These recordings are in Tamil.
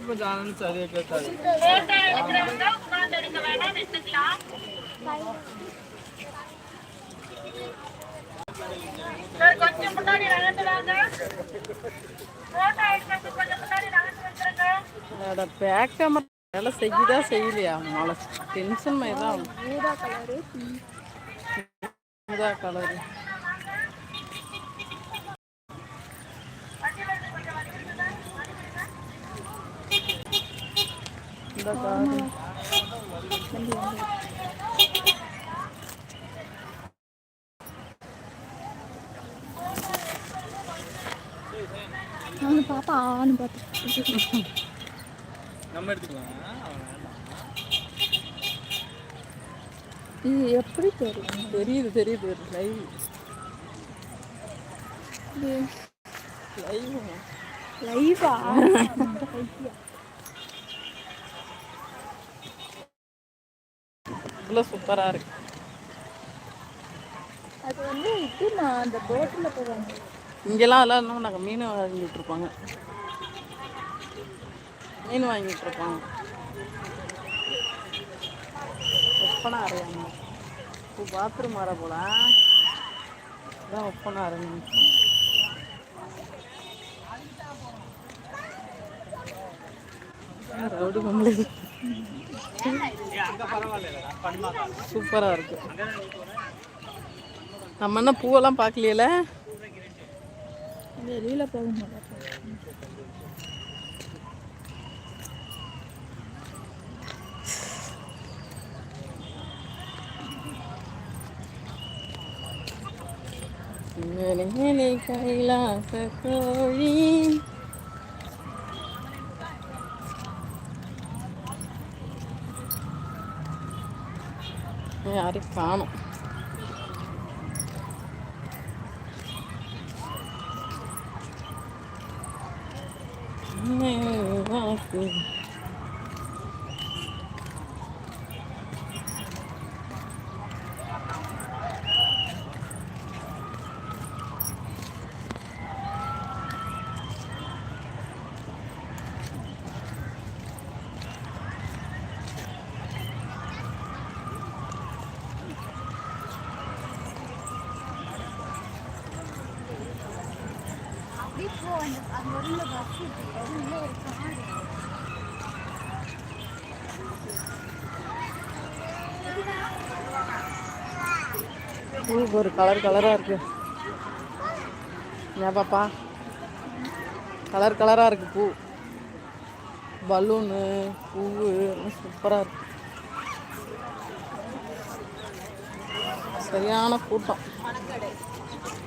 கொஞ்சம் ஆனந்த் சரியா கேட்காது பேக் கேமரா வேலை செய்யுதா செய்யலையா மழை டென்ஷன் மாதிரி தான் கலரு கலரு இந்த காரு பாப்பா ஆன்னு பார்த்து நம்ம எடுத்துக்கலாம் அவன் வேண்டாம். இது எப்படி தெரியும் தெரியுது தெரியுது லைவ் லைவ் லைவா இவ்வளோ சூப்பராக இருக்கு. அது வந்து இது நான் அந்த போட்டில் போவாங்க இங்கெல்லாம் எல்லாம் இன்னும் நாங்கள் மீன் வாங்கிட்டு இருப்பாங்க. மீன் வாங்கிட்டு இருப்பாங்க. ஒப்பனை அறையாங்க இப்போ பாத்ரூம் வர போல. இதான் ஒப்பனை அறைங்க ரவுடி பொம்பளை சூப்பராக இருக்கு. நம்ம என்ன பூவெல்லாம் பார்க்கலையில? வெளியில் போகும் மேலே கைலாச கோழி. ആരും കാണും Thank you. பூ ஒரு கலர் கலராக இருக்கு. ஏன் பாப்பா? கலர் கலராக இருக்கு பூ. பலூனு பூவு சூப்பராக இருக்கு. சரியான கூட்டம்.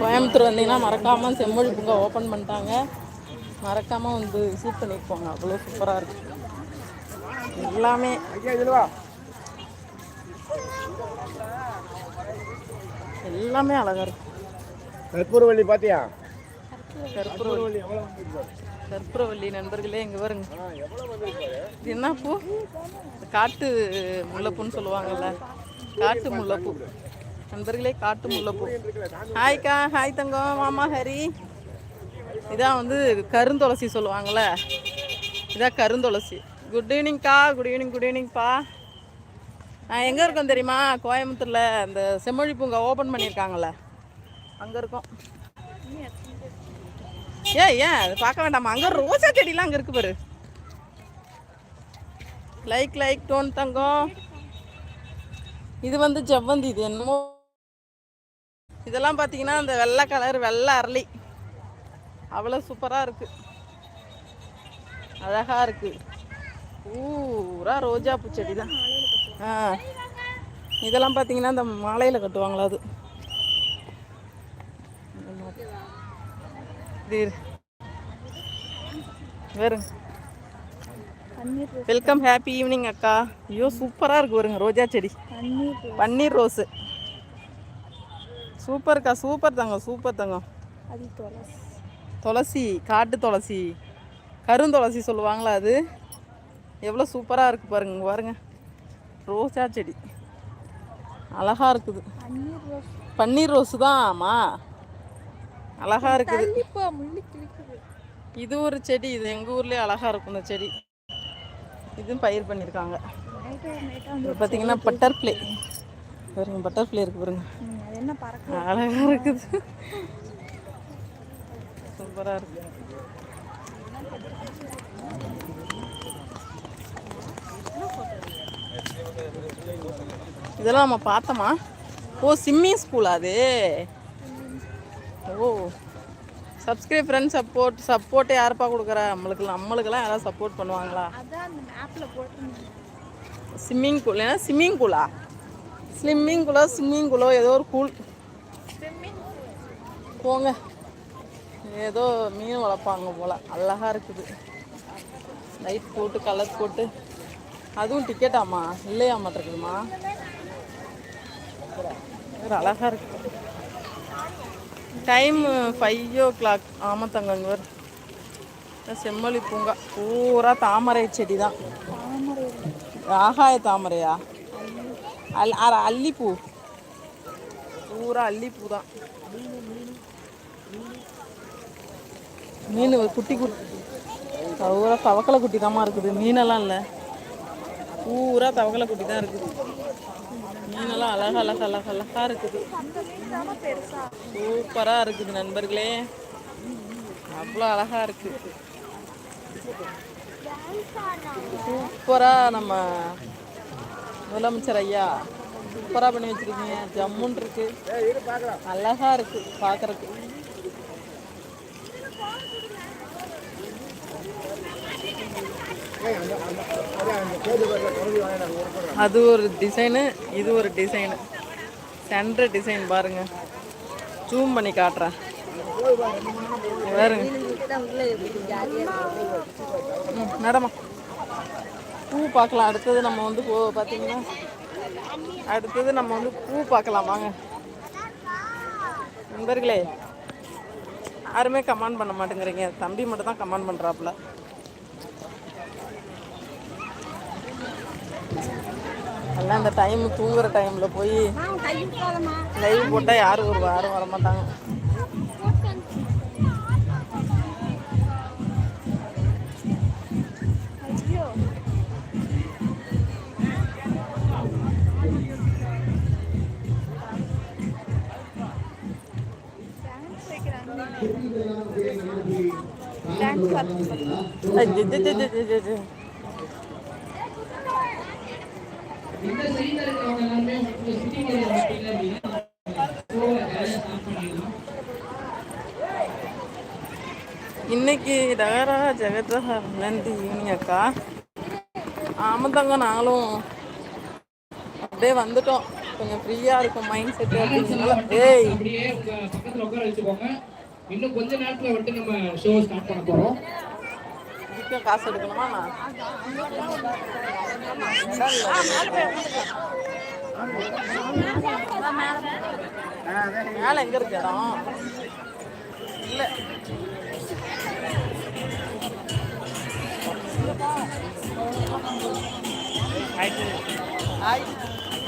கோயம்புத்தூர் வந்தீங்கன்னா மறக்காமல் செம்மொழி பூங்கா ஓப்பன் பண்ணிட்டாங்க. மறக்காமல் வந்து விசிட் பண்ணிட்டு போங்க அவ்வளோ சூப்பராக இருக்கு. எல்லாமே. எல்லாமே அழகா இருக்கு. கற்பூரவள்ளி பாத்தியா? கற்பூரவள்ளி. கற்பூரவள்ளி நண்பர்களே இங்கே வருங்க என்ன பூ? காட்டு முல்லைப்பூன்னு சொல்லுவாங்கல்ல. காட்டு முல்லைப்பூ. நண்பர்களே காட்டு முல்லைப்பூ. ஹாய்க்கா ஹாய் தங்கம் மாமா ஹரி. இதான் வந்து கருந்துளசி சொல்லுவாங்கள்ல. இதான் கருந்துளசி. குட் ஈவினிங்க்கா குட் ஈவினிங் குட் ஈவினிங்ப்பா நான் எங்கே இருக்கோம் தெரியுமா? கோயம்புத்தூரில் இந்த செம்மொழி பூங்கா ஓப்பன் பண்ணியிருக்காங்களே அங்கே இருக்கோம். ஏன் ஏன்? அது பார்க்க வேண்டாமா? அங்கே ரோஜா செடிலாம் அங்கே இருக்கு பாரு. லைக் லைக் டோன் தங்கம் இது வந்து ஜவ்வந்தி இது என்னமோ இதெல்லாம் பார்த்தீங்கன்னா அந்த வெள்ளை கலர் வெள்ளை அரளி. அவ்வளோ சூப்பராக இருக்கு. அழகாக இருக்கு. பூரா ரோஜா பூச்செடி தான் ஆ. இதெல்லாம் பார்த்தீங்கன்னா இந்த மாலையில் கட்டுவாங்களா அது. வேறு இரு. வேறுங்க பன்னீர் ரோஸ் வெல்கம் ஹாப்பி ஈவினிங் அக்கா. ஐயோ சூப்பராக இருக்கு வருங்க ரோஜா செடி. பன்னீர் ரோஸ். ரோஸு. சூப்பர்க்கா சூப்பர் தங்கம் சூப்பர் தங்கம். துளசி. துளசி காட்டு துளசி. கருந்துளசி சொல்லுவாங்களா அது? எவ்வளோ சூப்பராக இருக்குது பாருங்க பாருங்க. ரோஜா செடி. அழகா இருக்குது. பன்னீர் ரோஸ். தான் ஆமா அழகா இருக்குது. இது ஒரு செடி இது எங்கள் ஊர்லேயே அழகா இருக்கும் இந்த செடி. இதுவும் பயிர் பண்ணியிருக்காங்க. பார்த்தீங்கன்னா பட்டர்ஃப்ளை பாருங்க பட்டர்ஃப்ளை இருக்கு பாருங்க. ம், அது என்ன பறக்க அழகா இருக்குது. சூப்பராக இருக்கு. இதெல்லாம் நம்ம பார்த்தோமா? ஓ ஸ்விம்மிங் ஸ்கூலா அது? சப்ஸ்கிரைப் ஃப்ரெண்ட் சப்போர்ட் சப்போர்ட் யாருப்பா கொடுக்குறா? நம்மளுக்கு நம்மளுக்கெல்லாம் யாராவது சப்போர்ட் பண்ணுவாங்களா? ஸ்விம்மிங் பூல் ஏன்னா ஸ்விம்மிங் பூலா ஸ்விம்மிங் பூலோ ஸ்விம்மிங் பூலோ ஏதோ ஒரு கூல் போங்க. ஏதோ மீன் வளர்ப்பாங்க போல. அழகா இருக்குது. லைட் போட்டு கலர் போட்டு. அதுவும் டிக்கெட்டாமா இல்லையா மாட்டிருக்குதுமா? வேறு அழகா இருக்கு. டைம் ஃபைவ் ஓ கிளாக் ஆமாம் தங்கங்க செம்மொழி பூங்கா. பூரா தாமரை செடி தான் ஆகாய தாமரையா? அல் அர அல்லிப்பூ. பூரா அல்லிப்பூ தான் மீன் ஒரு குட்டி குட்டி பூரா தவக்கலை குட்டி தாம்மா இருக்குது. மீனெல்லாம் இல்லை. பூரா தவக்கலை குட்டி தான் இருக்குது. மீனெல்லாம் அழகா அழகா அழகா அழகா இருக்குது. சூப்பராக இருக்குது நண்பர்களே. அவ்வளோ அழகா இருக்கு. சூப்பராக நம்ம முதலமைச்சர் ஐயா சூப்பராக பண்ணி வச்சிருக்கீங்க. ஜம்முன் இருக்கு. அழகா இருக்கு பார்க்கறதுக்கு அது ஒரு டிசைனு இது ஒரு டிசைனு சென்டர் டிசைன் பாருங்க. ஜூம் பண்ணி காட்டுறேன் பாருங்க. ம், நடமா? பூ பார்க்கலாம். அடுத்தது நம்ம வந்து போ பார்த்தீங்கன்னா அடுத்தது நம்ம வந்து பூ பார்க்கலாம். வாங்க. நண்பர்களே யாருமே கமெண்ட் பண்ண மாட்டேங்கிறீங்க. தம்பி மட்டும் தான் கமெண்ட் பண்ணுறாப்புல எல்லாம் இந்த டைம் தூங்குற டைமில் போய் லைவ் போட்டால் யாரும் ஒரு யாரும் வர மாட்டாங்க ஐயோ டான்ஸ் வைக்கிறாங்க டான்ஸ் பார்த்து ஐ, ஜி, ஜி, ஜி, ஜி, ஜி, ஜி, ஜி. இன்னைக்கு டகரா ஜெகத்ரஹா நன்றி ஈவினிங் அக்கா. ஆமாம் தாங்க நாங்களும் அப்படியே வந்துட்டோம். கொஞ்சம் ஃப்ரீயாக இருக்கும் மைண்ட் அப்படிங்கிறதுனால. ஏய். அப்படியே பக்கத்துல உட்கார வச்சுக்கோங்க. இன்னும் கொஞ்ச நேரத்துல வந்துட்டு நம்ம ஷோ ஸ்டார்ட் பண்ண போறோம். இதுக்கு காசு எடுக்கணுமா நான்? மேலே எங்கே இருக்கு இடம்? ஆயிட்டு ஆயிட்டு